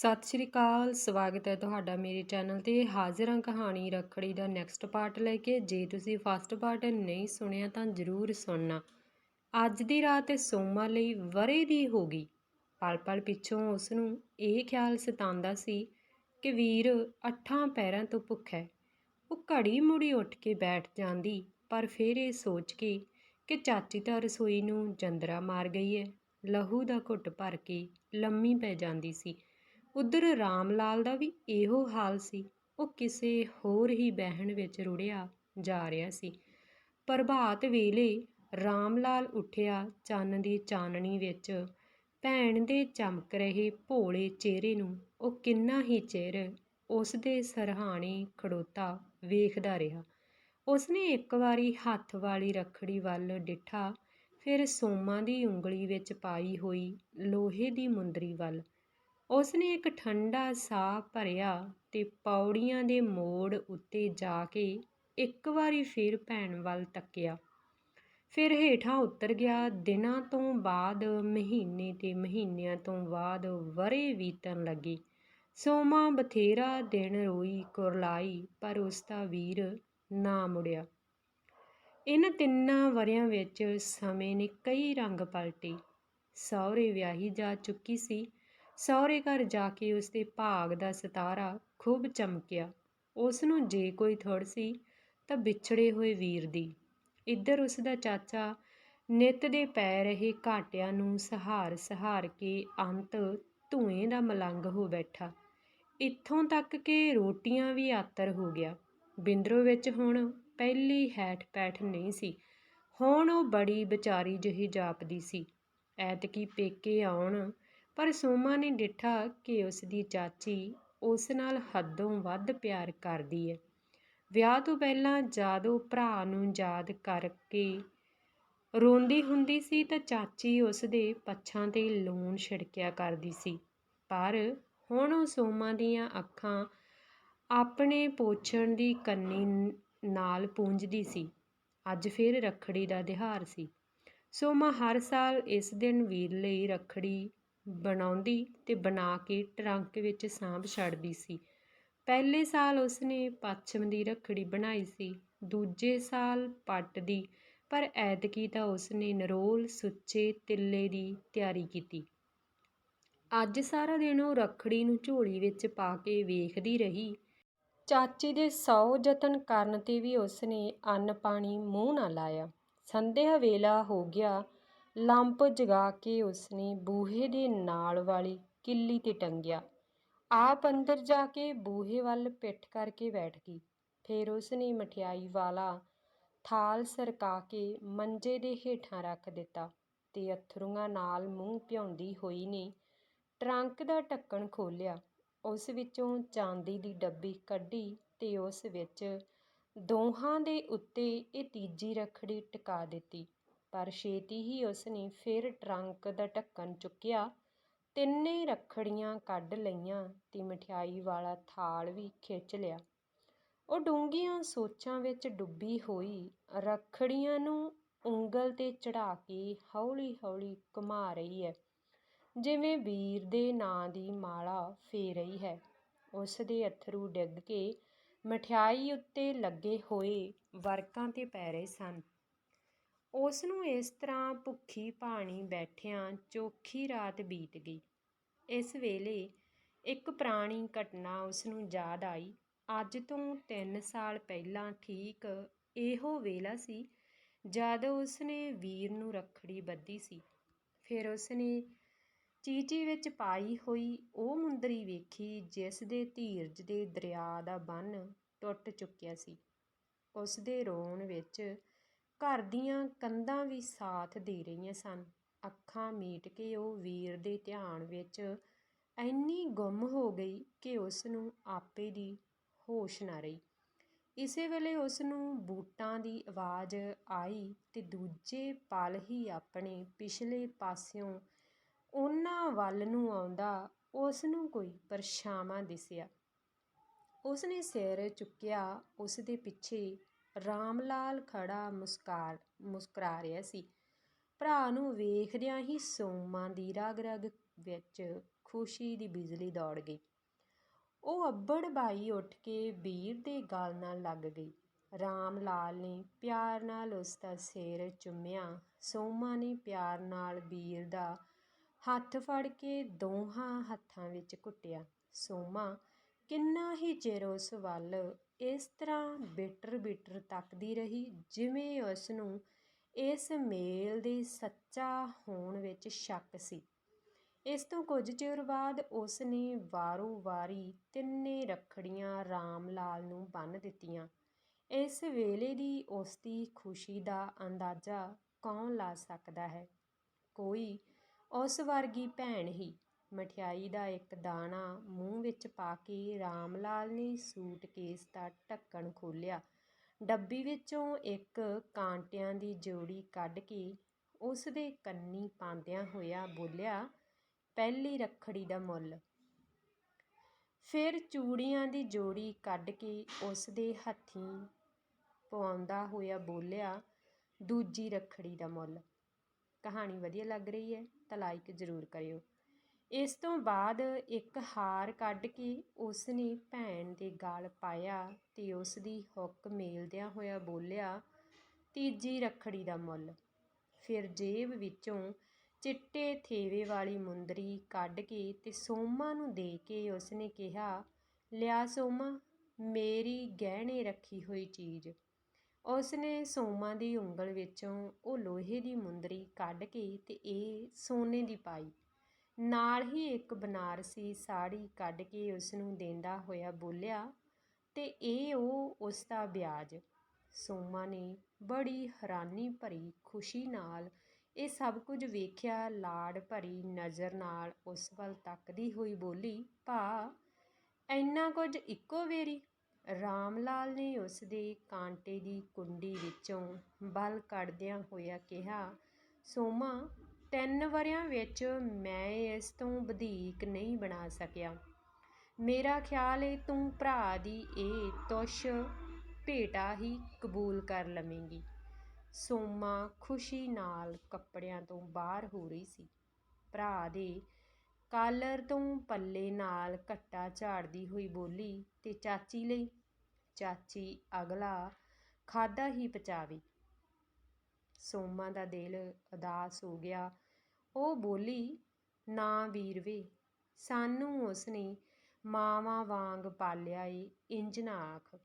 ਸਤਿ ਸ਼੍ਰੀ ਅਕਾਲ, ਸਵਾਗਤ ਹੈ ਤੁਹਾਡਾ ਮੇਰੇ ਚੈਨਲ ਤੇ ਹਾਜ਼ਰ ਹਾਂ ਕਹਾਣੀ ਰੱਖੜੀ ਦਾ ਨੈਕਸਟ ਪਾਰਟ ਲੈ ਕੇ। ਜੇ ਤੁਸੀਂ ਫਸਟ ਪਾਰਟ ਨਹੀਂ ਸੁਣਿਆ ਤਾਂ ਜ਼ਰੂਰ ਸੁਣਨਾ। ਅੱਜ ਦੀ ਰਾਤ ਸੋਮਾ ਲਈ ਵਰੇ ਦੀ ਹੋ ਗਈ। ਪਲ ਪਲ ਪਿੱਛੋਂ ਉਸ ਨੂੰ ਇਹ ਖਿਆਲ ਸਤਾਉਂਦਾ ਸੀ ਕਿ ਵੀਰ ਅੱਠਾਂ ਪੈਰਾਂ ਤੋਂ ਭੁੱਖ ਹੈ। ਉਹ ਘੜੀ ਮੁੜੀ ਉੱਠ ਕੇ ਬੈਠ ਜਾਂਦੀ, ਪਰ ਫਿਰ ਇਹ ਸੋਚ ਕੇ ਕਿ ਚਾਚੀ ਤਾਂ ਰਸੋਈ ਨੂੰ ਜੰਦਰਾ ਮਾਰ ਗਈ ਹੈ। ਲਹੂ ਦਾ ਘੁੱਟ ਭਰ ਕੇ ਲੰਮੀ ਪੈ ਜਾਂਦੀ ਸੀ। ਉਧਰ ਰਾਮ ਲਾਲ ਦਾ ਵੀ ਇਹੋ ਹਾਲ ਸੀ। ਉਹ ਕਿਸੇ ਹੋਰ ਹੀ ਬਹਿਣ ਵਿੱਚ ਰੁੜਿਆ ਜਾ ਰਿਹਾ ਸੀ। ਪ੍ਰਭਾਤ ਵੇਲੇ ਰਾਮ ਲਾਲ ਉੱਠਿਆ ਚੰਨ ਦੀ ਚਾਨਣੀ ਵਿੱਚ। ਭੈਣ ਦੇ ਚਮਕ ਰਹੇ ਭੋਲੇ ਚਿਹਰੇ ਨੂੰ ਉਹ ਕਿੰਨਾ ਹੀ ਚਿਰ ਉਸ ਦੇ ਸਰਹਾਣੇ ਖੜੋਤਾ ਵੇਖਦਾ ਰਿਹਾ। ਉਸਨੇ ਇੱਕ ਵਾਰੀ ਹੱਥ ਵਾਲੀ ਰੱਖੜੀ ਵੱਲ ਡਿੱਠਾ, ਫਿਰ ਸੋਮਾ ਦੀ ਉਂਗਲੀ ਵਿੱਚ ਪਾਈ ਹੋਈ ਲੋਹੇ ਦੀ ਮੁੰਦਰੀ ਵੱਲ। ਉਸਨੇ ਇੱਕ ਠੰਡਾ ਸਾਹ ਭਰਿਆ ਤੇ ਪੌੜੀਆਂ ਦੇ ਮੋੜ ਉੱਤੇ ਜਾ ਕੇ ਇੱਕ ਵਾਰੀ ਫਿਰ ਭੈਣ ਵੱਲ ਤੱਕਿਆ। ਫਿਰ ਹੇਠਾਂ ਉਤਰ ਗਿਆ। ਦਿਨਾਂ ਤੋਂ ਬਾਅਦ, ਮਹੀਨੇ ਤੇ ਮਹੀਨਿਆਂ ਤੋਂ ਬਾਅਦ ਵਰੇ ਬੀਤਣ ਲੱਗੇ। ਸੋਮਾ ਬਥੇਰਾ ਦਿਨ ਰੋਈ ਕੁਰਲਾਈ, ਪਰ ਉਸ ਦਾ ਵੀਰ ਨਾ ਮੁੜਿਆ। ਇਹਨਾਂ ਤਿੰਨਾਂ ਵਰਿਆਂ ਵਿੱਚ ਸਮੇਂ ਨੇ ਕਈ ਰੰਗ ਪਲਟੇ। ਸਹੁਰੇ ਵਿਆਹੀ ਜਾ ਚੁੱਕੀ ਸੀ। ਸਹੁਰੇ ਘਰ ਜਾ ਕੇ ਉਸ ਦੇ ਭਾਗ ਦਾ ਸਿਤਾਰਾ ਖੂਬ ਚਮਕਿਆ। ਉਸ ਨੂੰ ਜੇ ਕੋਈ ਥੋੜ ਸੀ ਤਾਂ ਵਿਛੜੇ ਹੋਏ ਵੀਰ ਦੀ। ਇੱਧਰ ਉਸ ਦਾ ਚਾਚਾ ਨਿਤ ਦੇ ਪੈ ਰਹੇ ਘਾਟਿਆਂ ਨੂੰ ਸਹਾਰ ਸਹਾਰ ਕੇ ਅੰਤ ਧੂਏ ਦਾ ਮਲੰਗ ਹੋ ਬੈਠਾ। ਇੱਥੋਂ ਤੱਕ ਕਿ ਰੋਟੀਆਂ ਵੀ ਆਤਰ ਹੋ ਗਿਆ। ਬਿੰਦਰੋ ਵਿੱਚ ਹੁਣ ਪਹਿਲੀ ਹੈਠ ਪੈਠ ਨਹੀਂ ਸੀ। ਹੁਣ ਉਹ ਬੜੀ ਵਿਚਾਰੀ ਜਿਹੀ ਜਾਪਦੀ ਸੀ। ਐਤਕੀ ਪੇਕੇ ਆਉਣ ਪਰ ਸੋਮਾ ਨੇ ਡਿੱਠਾ ਕਿ ਉਸ ਦੀ ਚਾਚੀ ਉਸ ਨਾਲ ਹੱਦੋਂ ਵੱਧ ਪਿਆਰ ਕਰਦੀ ਹੈ ਵਿਆਹ ਤੋਂ ਪਹਿਲਾਂ ਜਦ ਉਹ ਭਰਾ ਨੂੰ ਯਾਦ ਕਰਕੇ ਰੋਂਦੀ ਹੁੰਦੀ ਸੀ ਤਾਂ ਚਾਚੀ ਉਸ ਦੇ ਪੱਛਾਂ ਤੇ ਲੂਣ ਛਿੜਕਿਆ ਕਰਦੀ ਸੀ। ਪਰ ਹੁਣ ਉਹ ਸੋਮਾ ਦੀਆਂ ਅੱਖਾਂ ਆਪਣੇ ਪੋਛਣ ਦੀ ਕੰਨੀ ਨਾਲ ਪੂੰਝਦੀ ਸੀ। ਅੱਜ ਫਿਰ ਰੱਖੜੀ ਦਾ ਦਿਹਾਰ ਸੀ। ਸੋਮਾ ਹਰ ਸਾਲ ਇਸ ਦਿਨ ਵੀਰ ਲਈ ਰੱਖੜੀ ਬਣਾਉਂਦੀ ਤੇ ਬਣਾ ਕੇ ਟਰੰਕ ਵਿੱਚ ਸਾਂਭ ਛੱਡਦੀ ਸੀ। ਪਹਿਲੇ ਸਾਲ ਉਸਨੇ ਪੱਛਮ ਦੀ ਰੱਖੜੀ ਬਣਾਈ ਸੀ, ਦੂਜੇ ਸਾਲ ਪੱਟ ਦੀ, ਪਰ ਐਤਕੀ ਤਾਂ ਉਸਨੇ ਨਰੋਲ, ਸੁੱਚੇ, ਤਿੱਲੇ ਦੀ ਤਿਆਰੀ ਕੀਤੀ। ਅੱਜ ਸਾਰਾ ਦਿਨ ਉਹ ਰੱਖੜੀ ਨੂੰ ਝੋਲੀ ਵਿੱਚ ਪਾ ਕੇ ਵੇਖਦੀ ਰਹੀ। ਚਾਚੀ ਦੇ ਸੌ ਯਤਨ ਕਰਨ ਤੇ ਵੀ ਉਸਨੇ ਅੰਨ ਪਾਣੀ ਮੂੰਹ ਨਾ ਲਾਇਆ। ਸੰਧਿਆ ਵੇਲਾ ਹੋ ਗਿਆ ਲੰਪ ਜਗਾ ਕੇ ਉਸਨੇ ਬੂਹੇ ਦੇ ਨਾਲ ਵਾਲੀ ਕਿੱਲੀ ਤੇ ਟੰਗਿਆ। ਆਪ ਅੰਦਰ ਜਾ ਕੇ ਬੂਹੇ ਵੱਲ ਪਿੱਠ ਕਰਕੇ ਬੈਠ ਗਈ। ਫਿਰ ਉਸਨੇ ਮਠਿਆਈ ਵਾਲਾ ਥਾਲ ਸਰਕਾ ਕੇ ਮੰਜੇ ਦੇ ਹੇਠਾਂ ਰੱਖ ਦਿੱਤਾ ਤੇ ਅੱਥਰੂਆਂ ਨਾਲ ਮੂੰਹ ਭਿਉਂਦੀ ਹੋਈ ਨੇ ਟਰੰਕ ਦਾ ਢੱਕਣ ਖੋਲ੍ਹਿਆ। ਉਸ ਵਿੱਚੋਂ ਚਾਂਦੀ ਦੀ ਡੱਬੀ ਕੱਢੀ ਤੇ ਉਸ ਵਿੱਚ ਦੋਹਾਂ ਦੇ ਉੱਤੇ ਇਹ ਤੀਜੀ ਰੱਖੜੀ ਟਿਕਾ ਦਿੱਤੀ। ਪਰ ਛੇਤੀ ਹੀ ਉਸਨੇ ਫਿਰ ਟਰੰਕ ਦਾ ਢੱਕਣ ਚੁੱਕਿਆ। ਤਿੰਨੇ ਰੱਖੜੀਆਂ ਕੱਢ ਲਈਆਂ ਤੇ ਮਠਿਆਈ ਵਾਲਾ ਥਾਲ ਵੀ ਖਿੱਚ ਲਿਆ। ਉਹ ਡੂੰਘੀਆਂ ਸੋਚਾਂ ਵਿੱਚ ਡੁੱਬੀ ਹੋਈ, ਰੱਖੜੀਆਂ ਨੂੰ ਉਂਗਲ ਤੇ ਚੜਾ ਕੇ ਹੌਲੀ-ਹੌਲੀ ਘੁਮਾ ਰਹੀ ਹੈ। ਜਿਵੇਂ ਵੀਰ ਦੇ ਨਾਂ ਦੀ ਮਾਲਾ ਫੇਰ ਰਹੀ ਹੈ। ਉਸ ਦੇ ਅਥਰੂ ਡਿੱਗ ਕੇ ਮਠਿਆਈ ਉੱਤੇ ਲੱਗੇ ਹੋਏ ਵਰਕਾਂ ਤੇ ਪੈ ਰਹੇ ਸਨ। ਉਸ ਨੂੰ ਇਸ ਤਰ੍ਹਾਂ ਭੁੱਖੀ ਭਾਣੀ ਬੈਠਿਆਂ ਚੋਖੀ ਰਾਤ ਬੀਤ ਗਈ। ਇਸ ਵੇਲੇ ਇੱਕ ਪੁਰਾਣੀ ਘਟਨਾ ਉਸ ਨੂੰ ਯਾਦ ਆਈ। ਅੱਜ ਤੋਂ 3 ਸਾਲ ਪਹਿਲਾਂ ਠੀਕ ਇਹੋ ਵੇਲਾ ਸੀ ਜਦ ਉਸਨੇ ਵੀਰ ਨੂੰ ਰੱਖੜੀ ਬੱਧੀ ਸੀ। ਫਿਰ ਉਸਨੇ ਚੀਚੀ ਵਿੱਚ ਪਾਈ ਹੋਈ ਉਹ ਮੁੰਦਰੀ ਵੇਖੀ ਜਿਸ ਦੇ ਧੀਰਜ ਦੇ ਦਰਿਆ ਦਾ ਬੰਨ ਟੁੱਟ ਚੁੱਕਿਆ ਸੀ। ਉਸ ਦੇ ਰੋਣ ਵਿੱਚ ਘਰ ਦੀਆਂ ਕੰਧਾਂ ਵੀ ਸਾਥ ਦੇ ਰਹੀਆਂ ਸਨ। ਅੱਖਾਂ ਮੀਟ ਕੇ ਉਹ ਵੀਰ ਦੇ ਧਿਆਨ ਵਿੱਚ ਇੰਨੀ ਗੁੰਮ ਹੋ ਗਈ ਕਿ ਉਸ ਨੂੰ ਆਪੇ ਦੀ ਹੋਸ਼ ਨਾ ਰਹੀ। ਇਸੇ ਵੇਲੇ ਉਸ ਨੂੰ ਬੂਟਾਂ ਦੀ ਆਵਾਜ਼ ਆਈ ਤੇ ਦੂਜੇ ਪਲ ਹੀ ਆਪਣੇ ਪਿਛਲੇ ਪਾਸਿਓਂ ਉਹਨਾਂ ਵੱਲ ਨੂੰ ਆਉਂਦਾ ਉਸ ਨੂੰ ਕੋਈ ਪਰਛਾਵਾਂ ਦਿਸਿਆ। ਉਸ ਨੇ ਸਿਰ ਚੁੱਕਿਆ ਉਸ ਦੇ ਪਿੱਛੇ ਰਾਮ ਲਾਲ ਖੜਾ ਮੁਸਕਾਰ ਮੁਸਕਰਾ ਰਿਹਾ ਸੀ। ਭਰਾ ਨੂੰ ਵੇਖਦਿਆਂ ਹੀ ਸੋਮਾ ਦੀ ਰਗ ਰਗ ਵਿੱਚ ਖੁਸ਼ੀ ਦੀ ਬਿਜਲੀ ਦੌੜ ਗਈ। ਉਹ ਅੱਬੜ ਬਾਈ ਉੱਠ ਕੇ ਵੀਰ ਦੇ ਗਲ ਨਾਲ ਲੱਗ ਗਈ। ਰਾਮ ਲਾਲ ਨੇ ਪਿਆਰ ਨਾਲ ਉਸ ਦਾ ਸਿਰ ਚੁੰਮਿਆ। ਸੋਮਾ ਨੇ ਪਿਆਰ ਨਾਲ ਵੀਰ ਦਾ ਹੱਥ ਫੜ ਕੇ ਦੋਹਾਂ ਹੱਥਾਂ ਵਿੱਚ ਘੁੱਟਿਆ। ਸੋਮਾ, ਕਿੰਨਾ ਹੀ ਚਿਰ ਉਸ ਵੱਲ ਇਸ ਤਰ੍ਹਾਂ ਬਿਟਰ ਬਿਟਰ ਤੱਕਦੀ ਰਹੀ, ਜਿਵੇਂ ਉਸ ਨੂੰ ਇਸ ਮੇਲ ਦੇ ਸੱਚਾ ਹੋਣ ਵਿੱਚ ਸ਼ੱਕ ਸੀ। ਇਸ ਤੋਂ ਕੁਝ ਚਿਰ ਬਾਅਦ ਉਸ ਨੇ ਵਾਰੋ ਵਾਰੀ ਤਿੰਨੇ ਰੱਖੜੀਆਂ ਰਾਮ ਲਾਲ ਨੂੰ ਬੰਨ੍ਹ ਦਿੱਤੀਆਂ। ਇਸ ਵੇਲੇ ਦੀ ਉਸ ਦੀ ਖੁਸ਼ੀ ਦਾ ਅੰਦਾਜ਼ਾ ਕੌਣ ਲਾ ਸਕਦਾ ਹੈ? ਕੋਈ ਉਸ ਵਰਗੀ ਭੈਣ ਹੀ। ਮਠਿਆਈ ਦਾ ਇੱਕ ਦਾਣਾ ਮੂੰਹ ਵਿੱਚ ਪਾ ਕੇ ਰਾਮ ਲਾਲ ਨੇ ਸੂਟਕੇਸ ਦਾ ਢੱਕਣ ਖੋਲ੍ਹਿਆ। ਡੱਬੀ ਵਿੱਚੋਂ ਇੱਕ ਕਾਂਟਿਆਂ ਦੀ ਜੋੜੀ ਕੱਢ ਕੇ ਉਸ ਦੇ ਕੰਨੀ ਪਾਉਂਦਿਆਂ ਹੋਇਆ ਬੋਲਿਆ, ਪਹਿਲੀ ਰੱਖੜੀ ਦਾ ਮੁੱਲ। ਫਿਰ ਚੂੜੀਆਂ ਦੀ ਜੋੜੀ ਕੱਢ ਕੇ ਉਸ ਦੇ ਹੱਥੀਂ ਪਵਾਉਂਦਾ ਹੋਇਆ ਬੋਲਿਆ, ਦੂਜੀ ਰੱਖੜੀ ਦਾ ਮੁੱਲ। ਕਹਾਣੀ ਵਧੀਆ ਲੱਗ ਰਹੀ ਹੈ ਤਾਂ ਲਾਈਕ ਜ਼ਰੂਰ ਕਰਿਓ। ਇਸ ਤੋਂ ਬਾਅਦ ਇੱਕ ਹਾਰ ਕੱਢ ਕੇ ਉਸ ਨੇ ਭੈਣ ਦੇ ਗਲ ਪਾਇਆ ਅਤੇ ਉਸ ਦੀ ਹੁੱਕ ਮੇਲਦਿਆਂ ਹੋਇਆ ਬੋਲਿਆ, ਤੀਜੀ ਰੱਖੜੀ ਦਾ ਮੁੱਲ। ਫਿਰ ਜੇਬ ਵਿੱਚੋਂ ਚਿੱਟੇ ਥੇਵੇ ਵਾਲੀ ਮੁੰਦਰੀ ਕੱਢ ਕੇ ਅਤੇ ਸੋਮਾ ਨੂੰ ਦੇ ਕੇ ਉਸ ਨੇ ਕਿਹਾ, ਲਿਆ ਸੋਮਾ, ਮੇਰੀ ਗਹਿਣੇ ਰੱਖੀ ਹੋਈ ਚੀਜ਼। ਉਸ ਨੇ ਸੋਮਾ ਦੀ ਉਂਗਲ ਵਿੱਚੋਂ ਉਹ ਲੋਹੇ ਦੀ ਮੁੰਦਰੀ ਕੱਢ ਕੇ ਅਤੇ ਇਹ ਸੋਨੇ ਦੀ ਪਾਈ। ਨਾਲ ਹੀ ਇੱਕ ਬਨਾਰਸੀ ਸਾੜੀ ਕੱਢ ਕੇ ਉਸ ਨੂੰ ਦਿੰਦਾ ਹੋਇਆ ਬੋਲਿਆ ਤੇ ਇਹ ਉਹ ਉਸ ਦਾ ਵਿਆਜ। ਸੋਮਾ ਨੇ ਬੜੀ ਹੈਰਾਨੀ ਭਰੀ ਖੁਸ਼ੀ ਨਾਲ ਇਹ ਸਭ ਕੁਝ ਵੇਖਿਆ ਲਾੜ ਭਰੀ ਨਜ਼ਰ ਨਾਲ ਉਸ ਵੱਲ ਤੱਕਦੀ ਹੋਈ ਬੋਲੀ, ਭਾ, ਇੰਨਾ ਕੁਝ ਇੱਕੋ ਵੇਰੀ? ਰਾਮ ਲਾਲ ਨੇ ਉਸ ਦੇ ਕਾਂਟੇ ਦੀ ਕੁੰਡੀ ਵਿੱਚੋਂ ਬਲ ਕੱਢਦਿਆਂ ਹੋਇਆ ਕਿਹਾ, ਸੋਮਾ ਤਿੰਨ ਵਰਿਆਂ ਵਿੱਚ ਮੈਂ ਇਸ ਤੋਂ ਵਧੀਕ ਨਹੀਂ ਬਣਾ ਸਕਿਆ। ਮੇਰਾ ਖਿਆਲ ਏ ਤੂੰ ਭਰਾ ਦੀ ਇਹ ਤੁਸ਼ ਭੇਟਾ ਹੀ ਕਬੂਲ ਕਰ ਲਵੇਂਗੀ। ਸੋਮਾ ਖੁਸ਼ੀ ਨਾਲ ਕੱਪੜਿਆਂ ਤੋਂ ਬਾਹਰ ਹੋ ਰਹੀ ਸੀ। ਭਰਾ ਦੇ ਕਾਲਰ ਤੋਂ ਪੱਲੇ ਨਾਲ ਘੱਟਾ ਝਾੜਦੀ ਹੋਈ ਬੋਲੀ ਤੇ ਚਾਚੀ ਲਈ, ਚਾਚੀ, ਅਗਲਾ ਖਾਦਾ ਹੀ ਪਚਾਵੇ। ਸੋਮਾ ਦਾ ਦਿਲ ਉਦਾਸ ਹੋ ਗਿਆ। ਉਹ ਬੋਲੀ, ਨਾ ਵੀਰਵੇ, ਸਾਨੂੰ ਉਸਨੇ ਮਾਵਾਂ ਵਾਂਗ ਪਾਲਿਆ ਏ, ਇੰਜ ਨਾ ਆਖ।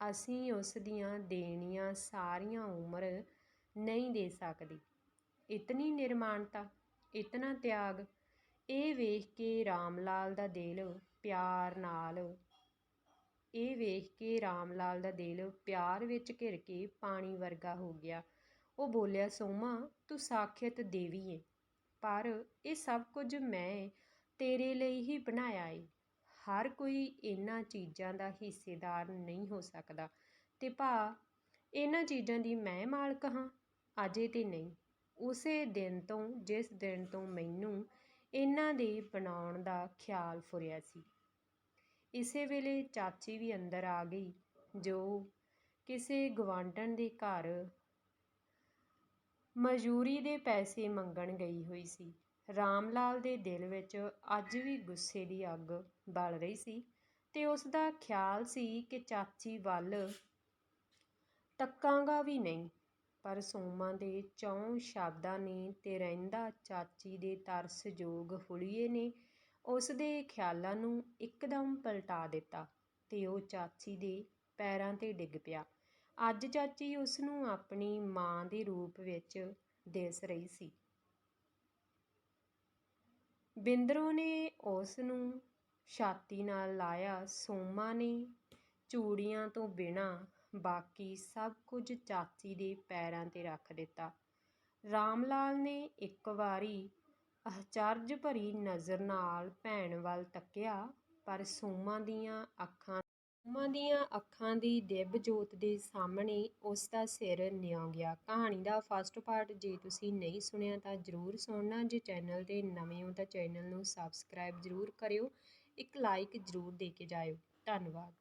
ਅਸੀਂ ਉਸ ਦੀਆਂ ਦੇਣੀਆਂ ਸਾਰੀਆਂ ਉਮਰ ਨਹੀਂ ਦੇ ਸਕਦੇ। ਇਤਨੀ ਨਿਰਮਾਣਤਾ, ਇਤਨਾ ਤਿਆਗ, ਇਹ ਵੇਖ ਕੇ ਰਾਮ ਲਾਲ ਦਾ ਦਿਲ ਪਿਆਰ ਨਾਲ, ਇਹ ਵੇਖ ਕੇ ਰਾਮ ਲਾਲ ਦਾ ਦਿਲ ਪਿਆਰ ਵਿੱਚ ਘਿਰ ਕੇ ਪਾਣੀ ਵਰਗਾ ਹੋ ਗਿਆ। ਉਹ ਬੋਲਿਆ, ਸੋਮਾ, ਤੂੰ ਸਾਖਿਅਤ ਦੇਵੀ ਏ, ਪਰ ਇਹ ਸਭ ਕੁਝ ਮੈਂ ਤੇਰੇ ਲਈ ਹੀ ਬਣਾਇਆ ਏ। ਹਰ ਕੋਈ ਇਹਨਾਂ ਚੀਜ਼ਾਂ ਦਾ ਹਿੱਸੇਦਾਰ ਨਹੀਂ ਹੋ ਸਕਦਾ। ਤੇ ਭਾ, ਇਹਨਾਂ ਚੀਜ਼ਾਂ ਦੀ ਮੈਂ ਮਾਲਕ ਹਾਂ? ਅਜੇ ਤੇ ਨਹੀਂ। ਉਸੇ ਦਿਨ ਤੋਂ, ਜਿਸ ਦਿਨ ਤੋਂ ਮੈਨੂੰ ਇਹਨਾਂ ਦੇ ਬਣਾਉਣ ਦਾ ਖਿਆਲ ਫੁਰਿਆ ਸੀ। ਇਸੇ ਵੇਲੇ ਚਾਚੀ ਵੀ ਅੰਦਰ ਆ ਗਈ, ਜੋ ਕਿਸੇ ਗਵਾਂਢਣ ਦੇ ਘਰ ਮਜ਼ਦੂਰੀ ਦੇ ਪੈਸੇ ਮੰਗਣ ਗਈ ਹੋਈ ਸੀ। ਰਾਮ ਲਾਲ ਦੇ ਦਿਲ ਵਿੱਚ ਅੱਜ ਵੀ ਗੁੱਸੇ ਦੀ ਅੱਗ ਬਲ ਰਹੀ ਸੀ ਤੇ ਉਸਦਾ ਖਿਆਲ ਸੀ ਕਿ ਚਾਚੀ ਵੱਲ ਤੱਕਾਂਗਾ ਵੀ ਨਹੀਂ, ਪਰ ਸੋਮਾ ਦੇ ਚੌਂ ਸ਼ਬਦਾਂ ਨੇ ਤੇ ਰਹਿੰਦਾ ਚਾਚੀ ਦੇ ਤਰਸਯੋਗ ਹੁਲੀਏ ਨੇ ਉਸ ਦੇ ਖਿਆਲਾਂ ਨੂੰ ਇੱਕਦਮ ਪਲਟਾ ਦਿੱਤਾ ਤੇ ਉਹ ਚਾਚੀ ਦੇ ਪੈਰਾਂ ਤੇ ਡਿੱਗ ਪਿਆ। ਅੱਜ ਚਾਚੀ ਉਸ ਨੂੰ ਆਪਣੀ ਮਾਂ ਦੇ ਰੂਪ ਵਿੱਚ ਦਿਸ ਰਹੀ ਸੀ। ਬਿੰਦਰੋ ਨੇ ਉਸ ਨੂੰ ਛਾਤੀ ਨਾਲ ਲਾਇਆ, ਸੋਮਾ ਨੇ ਚੂੜੀਆਂ ਤੋਂ ਬਿਨਾ ਬਾਕੀ ਸਭ ਕੁਝ ਚਾਚੀ ਦੇ ਪੈਰਾਂ ਤੇ ਰੱਖ ਦਿੱਤਾ। ਰਾਮ ਲਾਲ ਨੇ ਇੱਕ ਵਾਰੀ ਅਚਰਜ ਭਰੀ ਨਜ਼ਰ ਨਾਲ ਭੈਣ ਵੱਲ ਤੱਕਿਆ, ਪਰ ਸੋਮਾ ਦੀਆਂ ਅੱਖਾਂ ਸੋਮਾ ਦੀਆਂ ਅੱਖਾਂ ਦੀ ਦਿਵ ਜੋਤ ਦੇ ਸਾਹਮਣੇ ਉਸ ਦਾ ਸਿਰ ਨਿਉ ਗਿਆ। ਕਹਾਣੀ ਦਾ ਫਸਟ ਪਾਰਟ ਜੇ ਤੁਸੀਂ ਨਹੀਂ ਸੁਣਿਆ ਤਾਂ ਜ਼ਰੂਰ ਸੁਣਨਾ। ਜੇ ਚੈਨਲ ਤੇ ਨਵੇਂ ਹੋ ਤਾਂ ਚੈਨਲ ਨੂੰ ਸਬਸਕ੍ਰਾਈਬ ਜ਼ਰੂਰ ਕਰਿਓ। ਇੱਕ ਲਾਈਕ ਜ਼ਰੂਰ ਦੇ ਕੇ ਜਾਇਓ। ਧੰਨਵਾਦ।